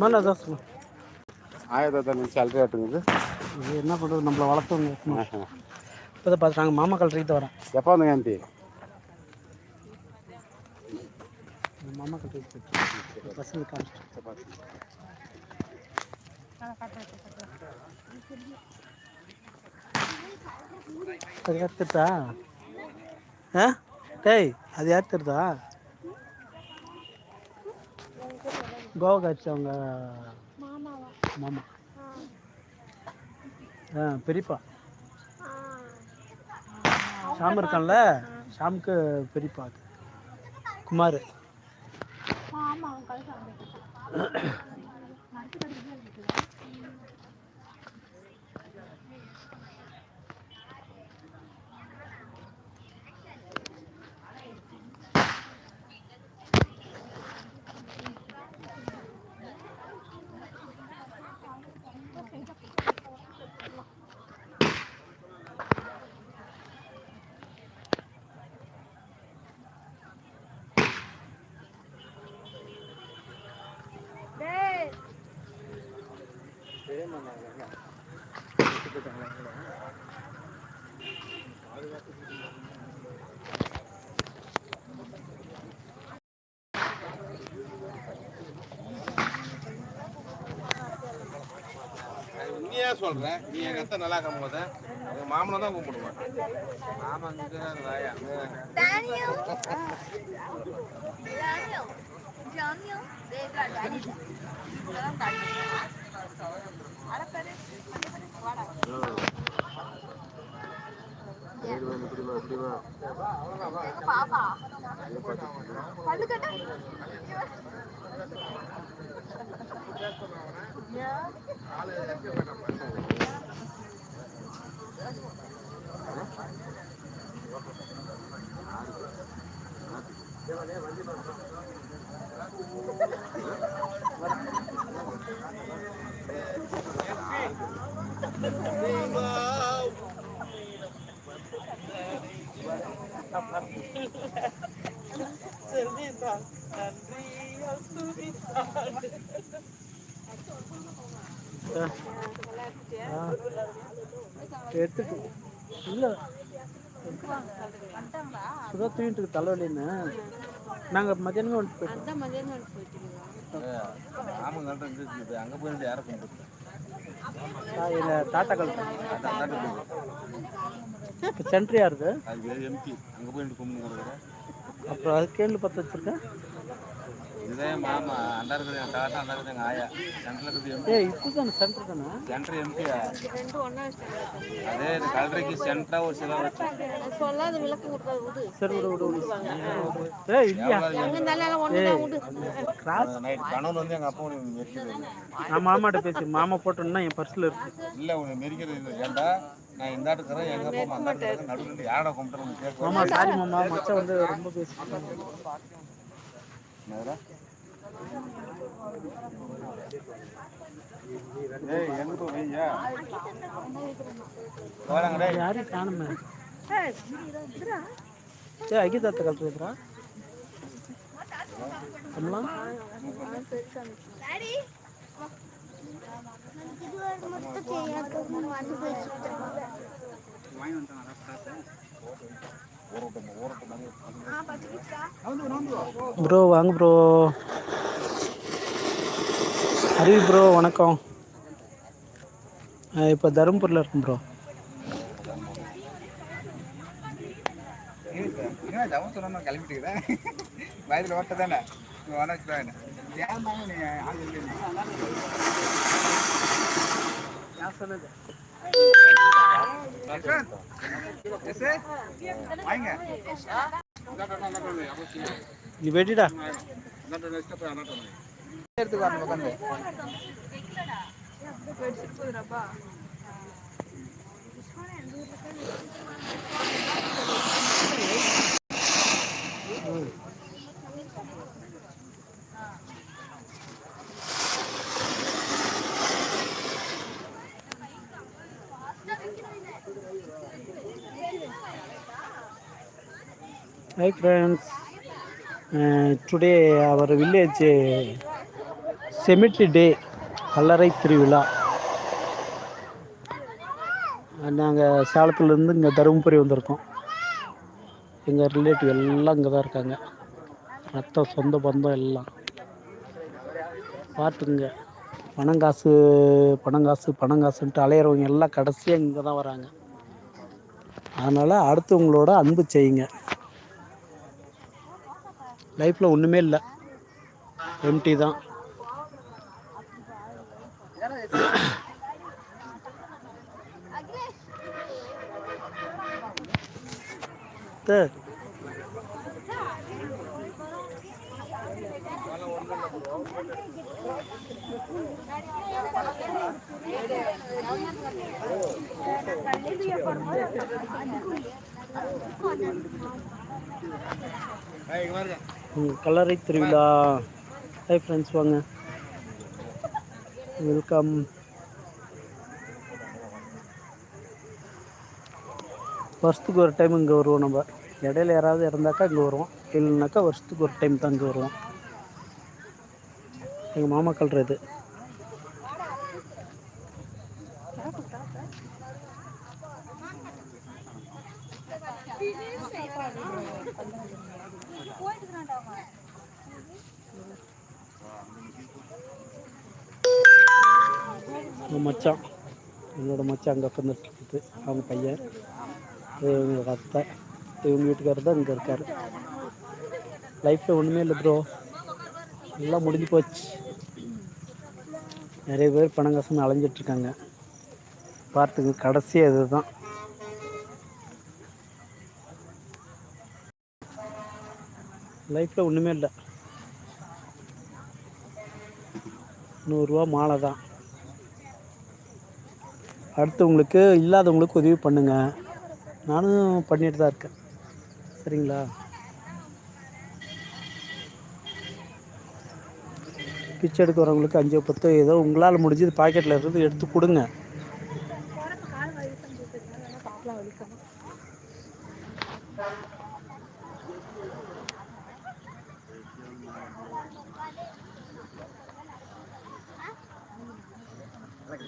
மேலே ஜாஸ்தி ஆயிரத்தி சேலரி ஆட்டுங்குது இது? என்ன பண்ணுறது? நம்மளை வளர்த்தவங்க இப்போ தான் பார்த்து நாங்கள் மாமா கல்றிக்கிட்டு வரோம் எப்போ வந்து காந்தி மாமா கல்றிக்கிட்டு பசங்க அது ஏற்றுட்டா ஆ? டேய் அது ஏற்றுறதா கோவா ஆச்சு அவங்க மாமா. ஆ. பெரியப்பா. ஷாம் இருக்கான்ல? ஷாமுக்கு பெரியப்பா அது. குமார். உண்மையா சொல்றேன் நீ எங்க அத்தை நல்லா இருக்கும் போது எங்க மாமனை தான் கூப்பிடுவேன். மாமன் ராயா. Yeah. எடுத்துட்டு இல்லை சுதா தூங்கிட்டு தலைவலின்னு நாங்கள் மத்தியானமே வந்துட்டு போயிட்டோம் இருந்துச்சு அங்கே போயிட்டு யாரை கூப்பிட்டு எங்கள் தாத்தா கழுத்து இப்போ சென்ட்ரி யாருது அப்புறம் அது கேள்வி பற்ற வச்சிருக்கேன். இதே மாமா அண்டா இருக்குது என் தாத்தா அண்டா இருக்குது எங்கள் ஆயா சென்டரில் இருக்குது எம்பி ஏய் இப்போ தானே சென்டர் தானே? சென்டர் எம்பியா அதே கலரைக்கு சென்டரா ஒரு சில வச்சு. சொல்லாத விளக்கு விடுறது விடு சரி விடு விடு விடு. ஏய் இல்லையா? எங்க கிராஸ் நைட் கணவன் வந்து எங்கள் அப்பா உனக்கு மெரிக்கிறது நான் மாமாட்ட பேசி மாமா போட்டோன்னா என் பர்ஸில் இருக்கு. இல்லை உனக்கு மெரிக்கிறது இல்லை. ஏன்டா நான் இந்த ஆட்டுக்கிறேன் எங்கள் அப்பா அந்த ஆட்டுக்கிறேன் நடுவில் யாரை கும்பிட்டு கேட்க மாமா சாரி மாமா மச்சான் வந்து ரொம்ப பேசிட்டாங்க. ஏய் எங்க போய் வையா போறாங்க டேய் யாரையும் ப்ரோ வாங்க ப்ரோ ஹரி ப்ரோ வணக்கம் இப்போ தருமபுரியில் இருக்கும் ப்ரோ என்ன ஜவம் சொன்னா கிளம்பிட்டுக்கிறேன் வயதில் ஓட்ட தானே வர ஏன் நீ ஆள் நான் சொன்னது Hi friends, uh, today our village uh, டே கல்லறை திருவிழா. Uh, நாங்கள் சேலத்துலேருந்து இங்கே தருமபுரி வந்திருக்கோம். எங்கள் ரிலேட்டிவ் எல்லாம் இங்கே தான் இருக்காங்க. ரத்தம் சொந்த பந்தம் எல்லாம். பார்த்துக்குங்க. பணங்காசு பணங்காசு பணங்காசுன்ட்டு அலையிறவங்க எல்லாம் கடைசியாக இங்கே தான் வராங்க. அதனால் அடுத்தவங்களோட அன்பு செய்யுங்க. லைஃப்பில் ஒன்றுமே இல்லை. எம்டி தான். ஏய், இங்க பாருங்க. கல்லறை திருவிழா. ஹாய் ஃப்ரெண்ட்ஸ் வாங்க. வெல்கம் வருஷத்துக்கு ஒரு டைம் இங்கே வருவோம் நம்ம. இடையில யாராவது இறந்தாக்கா இங்கே வருவோம். இல்லைனாக்கா வருஷத்துக்கு ஒரு டைம் தான் இங்கே வருவோம். எங்கள் மாமா கல்றது. மச்சான் என்னோட மச்சான் அங்கே உட்காந்துட்டு அவங்க பையன் இது இவங்க அத்தை. இவங்க வீட்டுக்காரர் தான் இங்கே இருக்கார். லைஃப்பில் ஒன்றுமே இல்லை ப்ரோ எல்லாம் முடிஞ்சு போச்சு. நிறைய பேர் பணம் காசுன்னு அலைஞ்சிட்ருக்காங்க பார்த்துங்க கடைசி அதுதான் லைஃப்பில் ஒன்றுமே இல்லை. நூறுரூவா மாலை தான். அடுத்தவங்களுக்கு இல்லாதவங்களுக்கு உதவி பண்ணுங்கள் நானும் பண்ணிட்டு தான் இருக்கேன். சரிங்களா? பிச்சை எடுக்க வரவங்களுக்கு அஞ்சோ பத்தோ ஏதோ உங்களால் முடிஞ்சது பாக்கெட்டில் இருந்து எடுத்து கொடுங்க.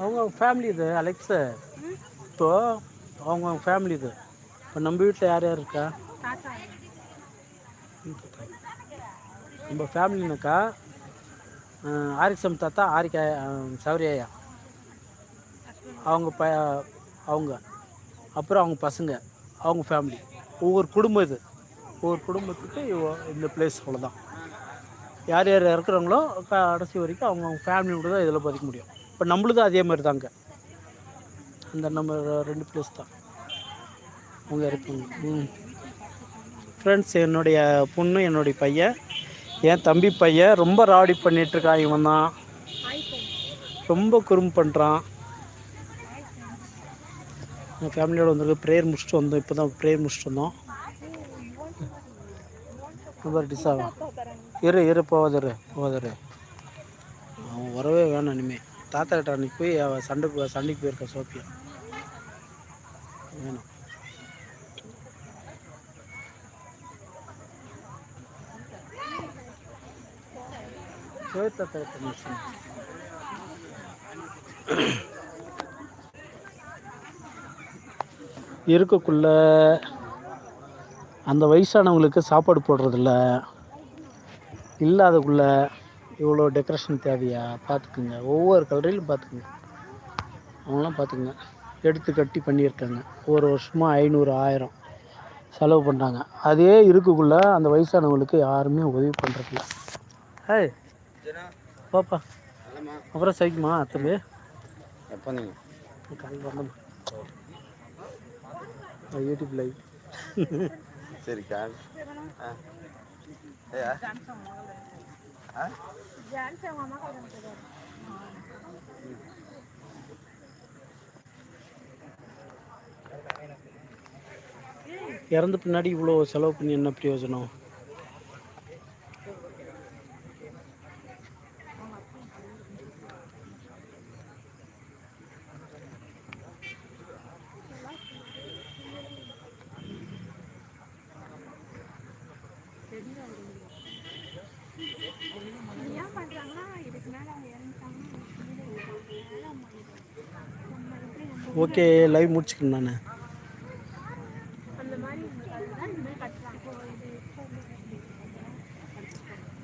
அவங்க ஃபேமிலி இது அலெக்ஸு இப்போ அவங்க ஃபேமிலி இது. இப்போ நம்ம வீட்டில் யார் யார் இருக்கா? நம்ம ஃபேமிலினாக்கா ஆரிசம் தாத்தா ஆரிக்கா சௌரியா அவங்க ப அவங்க. அப்புறம் அவங்க பசங்க அவங்க ஃபேமிலி ஒவ்வொரு குடும்பம் இது. ஒவ்வொரு குடும்பத்துக்கு இந்த பிளேஸ் அவ்வளோதான் யார் யார் இறக்குறாங்களோ கடைசி வரைக்கும் அவங்க அவங்க ஃபேமிலியோட தான் இதில் பதிக்க முடியும். இப்போ நம்மளுதும் அதே மாதிரி தாங்க அந்த நம்ம ரெண்டு பிளேஸ் தான். அவங்க இருப்பாங்க ம். ஃப்ரெண்ட்ஸ் என்னுடைய பொண்ணு என்னுடைய பையன். என் தம்பி பையன் ரொம்ப ராவடி பண்ணிகிட்ருக்கான் இவன் தான். ரொம்ப குறும்பு பண்ணுறான் என் ஃபேமிலியோடு வந்திருக்கு. ப்ரேயர் முடிச்சுட்டு வந்தோம். இப்போ தான் ப்ரேயர் முடிச்சுட்டு வந்தோம். ரொம்ப டிஸ் ஆகும் இரு இரு போவாதரு போவாதரு அவன் வரவே வேணாம் இனிமேல் தாத்தா கிட்ட போய் அவள் சண்டை சண்டைக்கு போயிருக்கா சோப்பியா வேணும். போய் இருக்கக்குள்ள அந்த வயசானவங்களுக்கு சாப்பாடு போடுறதில்ல. இல்லாதக்குள்ள இவ்வளோ டெக்கரேஷன் தேவையா? பார்த்துக்குங்க. ஒவ்வொரு கலரிலும் பார்த்துக்குங்க. அவங்களாம் பார்த்துக்குங்க. எடுத்து கட்டி பண்ணியிருக்காங்க. ஒரு வருஷமாக ஐநூறு ஆயிரம் செலவு பண்ணுறாங்க அதே இருக்கக்குள்ள அந்த வயசானவங்களுக்கு யாருமே உதவி பண்ணுறதில்ல ஹேய் பாப்பா. அப்புறம் சைக்குமா தம்பி எப்போ நீங்கள் யூடியூப் லைவ் சரி கால். இறந்த பின்னாடி இவ்வளோ செலவு பண்ணி என்ன பிரயோஜனம்? ஏன் இதுக்கு அவங்க இறந்துட்டாங்கன்னா ஓகே லைவ் முடிச்சுக்கணும் நான்